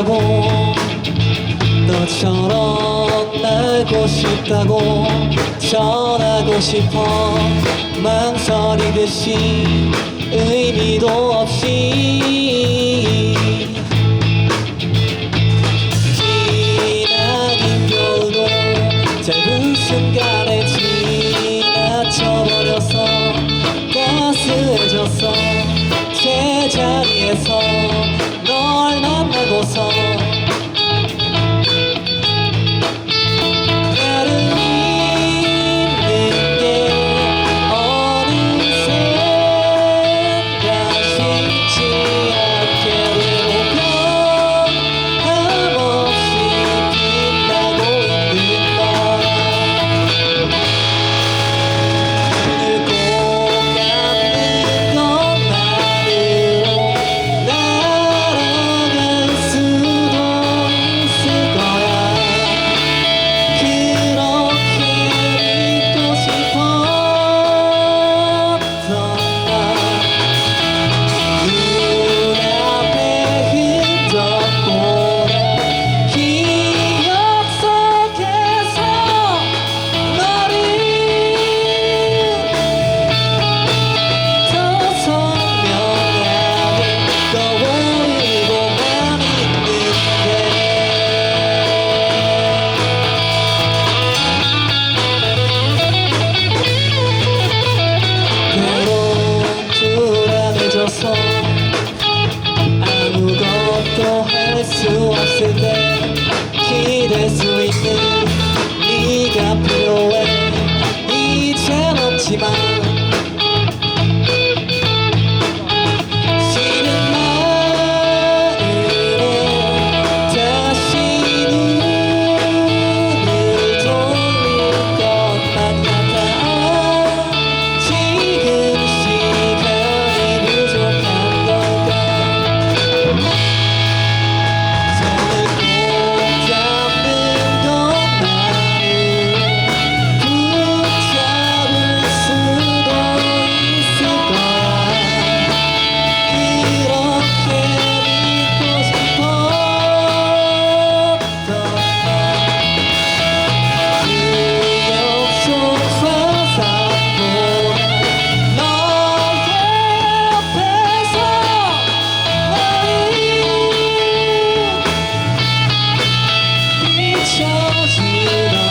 싶다고 너처럼 날고 싶다고 전하고 싶어 망설이듯이 의미도 없이 지나긴 겨울도 짧은 순간에 지나쳐버려서 따스해졌어 제자리에서 널 만나고서 잡혀에 이젠 없지만 しら